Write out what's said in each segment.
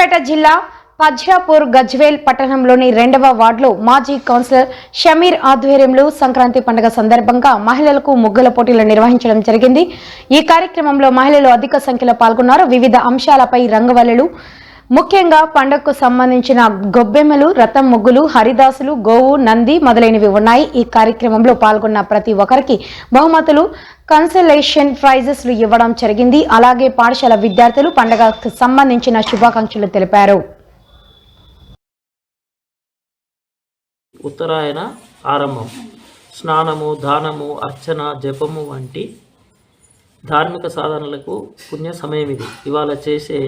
సిద్దిపేట జిల్లా పజ్యాపూర్ గజ్వేల్ పట్టణంలోని రెండవ వార్డులో మాజీ కౌన్సిలర్ షమీర్ ఆధ్వర్యంలో సంక్రాంతి పండుగ సందర్భంగా మహిళలకు ముగ్గుల పోటీలు నిర్వహించడం జరిగింది. ఈ కార్యక్రమంలో మహిళలు అధిక సంఖ్యలో పాల్గొన్నారు. వివిధ అంశాలపై రంగవల్లులు ముఖ్యంగా పండగకు సంబంధించిన గొబ్బెమ్మలు రథం ముగ్గులు హరిదాసులు గోవు నంది మొదలైనవి ఉన్నాయి. ఈ కార్యక్రమంలో పాల్గొన్న ప్రతి ఒక్కరికి బహుమతులు కన్సలేషన్ ప్రైజెస్లు ఇవ్వడం జరిగింది. అలాగే పాఠశాల విద్యార్థులు పండగకు సంబంధించిన శుభాకాంక్షలు తెలిపారు. ఉత్తరాయణ ఆరంభం. స్నానము దానము అర్చన జపము వంటి ధార్మిక సాధనలకు పుణ్య సమయం ఇది. ఇవాళ చేసే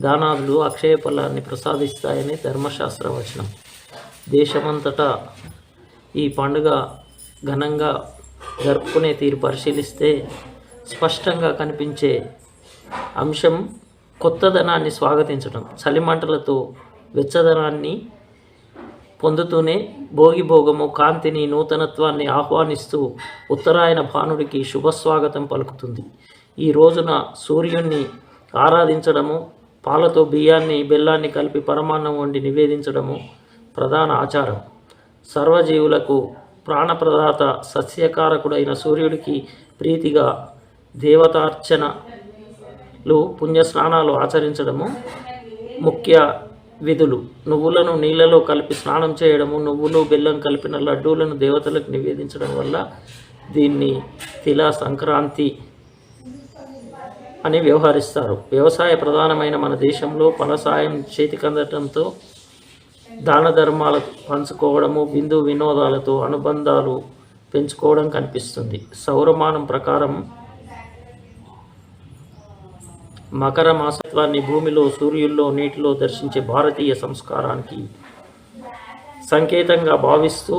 దానాదులు అక్షయ ఫలాన్ని ప్రసాదిస్తాయని ధర్మశాస్త్ర వచనం దేశమంతటా ఈ పండుగ ఘనంగా జరుపుకునే తీరు పరిశీలిస్తే స్పష్టంగా కనిపించే అంశం కొత్తదనాన్ని స్వాగతించడం చలిమంటలతో వెచ్చదనాన్ని పొందుతూనే భోగిభోగము కాంతిని నూతనత్వాన్ని ఆహ్వానిస్తూ ఉత్తరాయణ భానుడికి శుభస్వాగతం పలుకుతుంది. ఈ రోజున సూర్యుణ్ణి ఆరాధించడము పాలతో బియ్యాన్ని బెల్లాన్ని కలిపి పరమాన్నం వండి నివేదించడము ప్రధాన ఆచారం. సర్వజీవులకు ప్రాణప్రదాత సస్యకారకుడైన సూర్యుడికి ప్రీతిగా దేవతార్చనలు పుణ్యస్నానాలు ఆచరించడము ముఖ్య విధులు. నువ్వులను నీళ్ళలో కలిపి స్నానం చేయడము నువ్వులు బెల్లం కలిపిన లడ్డూలను దేవతలకు నివేదించడం వల్ల దీన్ని తిలా సంక్రాంతి అని వ్యవహరిస్తారు. వ్యవసాయ ప్రధానమైన మన దేశంలో ఫలసాయం చేతికందటంతో దాన ధర్మాలు పంచుకోవడము బిందు వినోదాలతో అనుబంధాలు పెంచుకోవడం కనిపిస్తుంది. సౌరమానం ప్రకారం మకర మాసత్వాన్ని భూమిలో సూర్యుల్లో నీటిలో దర్శించే భారతీయ సంస్కారానికి సంకేతంగా భావిస్తూ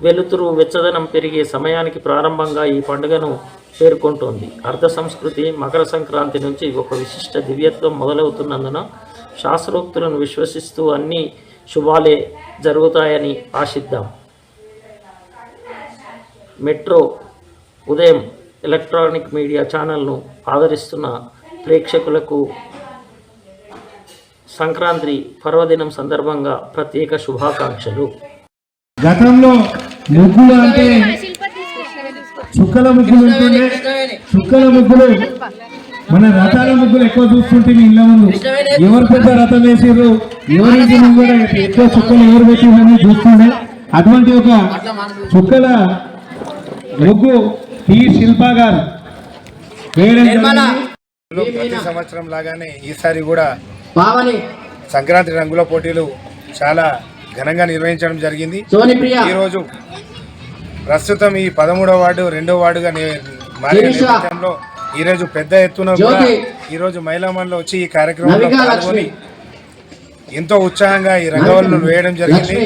వెలుతురు వెచ్చదనం పెరిగే సమయానికి ప్రారంభంగా ఈ పండుగను పేర్కొంటోంది. అర్ధ సంస్కృతి మకర సంక్రాంతి నుంచి ఒక విశిష్ట దివ్యత్వం మొదలవుతున్నందున శాస్త్రోక్తులను విశ్వసిస్తూ అన్ని శుభాలే జరుగుతాయని ఆశిద్దాం. మెట్రో ఉదయం ఎలక్ట్రానిక్ మీడియా ఛానల్ను ఆదరిస్తున్న ప్రేక్షకులకు సంక్రాంతి పర్వదినం సందర్భంగా ప్రత్యేక శుభాకాంక్షలు. గతంలో ముగ్గులు అంటే చుక్కల ముగ్గులు ఉంటుండే. చుక్కల ముగ్గులు. మన రథాల ముగ్గులు ఎక్కువ చూస్తుంటే మీ ఇళ్ళ ముందు. ఎవరు పెద్ద రథం వేసారు ఎవరి ఇంటి ముందు కూడా ఎక్కువ చుక్కలు ఎవరు పెట్టిందని చూస్తుండే. అటువంటి ఒక చుక్కల ముగ్గు టి. శిల్పా గారు. ప్రతి సంవత్సరం లాగానే ఈసారి కూడా సంక్రాంతి రంగుల పోటీలు చాలా ఘనంగా నిర్వహించడం జరిగింది. సోనిప్రియ. ఈ రోజు ప్రస్తుతం ఈ పదమూడవ వార్డు రెండో వార్డుగా. నేపథ్యంలో ఈ రోజు పెద్ద ఎత్తున కూడా జ్యోతి. ఈ రోజు మహిళా మండలి వచ్చి ఈ కార్యక్రమంలో పాల్గొని ఎంతో ఉత్సాహంగా ఈ రంగవల్లును వేయడం జరిగింది.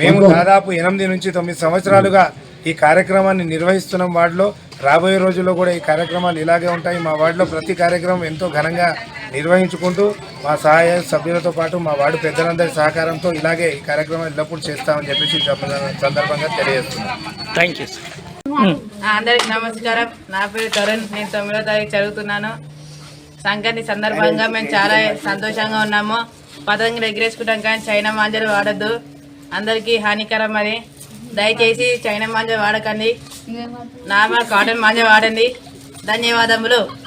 మేము. దాదాపు ఎనిమిది నుంచి తొమ్మిది సంవత్సరాలుగా ఈ కార్యక్రమాన్ని నిర్వహిస్తున్నాం వార్డులో రాబోయే రోజుల్లో కూడా ఈ కార్యక్రమాలు ఇలాగే ఉంటాయి మా వార్డులో ప్రతి కార్యక్రమం ఎంతో ఘనంగా నిర్వహించుకుంటూ మా సహాయ సభ్యులతో పాటు మా వార్డు పెద్దలందరి సహకారంతో ఇలాగే ఈ కార్యక్రమం ఎల్లప్పుడూ చేస్తామని చెప్పేసి సందర్భంగా తెలియజేస్తున్నాం. థ్యాంక్ యూ అందరికి నమస్కారం. నా పేరు తరుణ్. నేను తొమ్మిదో తారీఖు చదువుతున్నాను. సంక్రాంతి సందర్భంగా మేము చాలా సంతోషంగా ఉన్నాము. పతంగులు ఎగిరేసుకుంటాం కానీ చైనా మాంజలు వాడద్దు. అందరికీ హానికరం అది దయచేసి చైనా మాంజ వాడకండి. నార్మల్ కాటన్ మాంజ వాడండి. ధన్యవాదములు.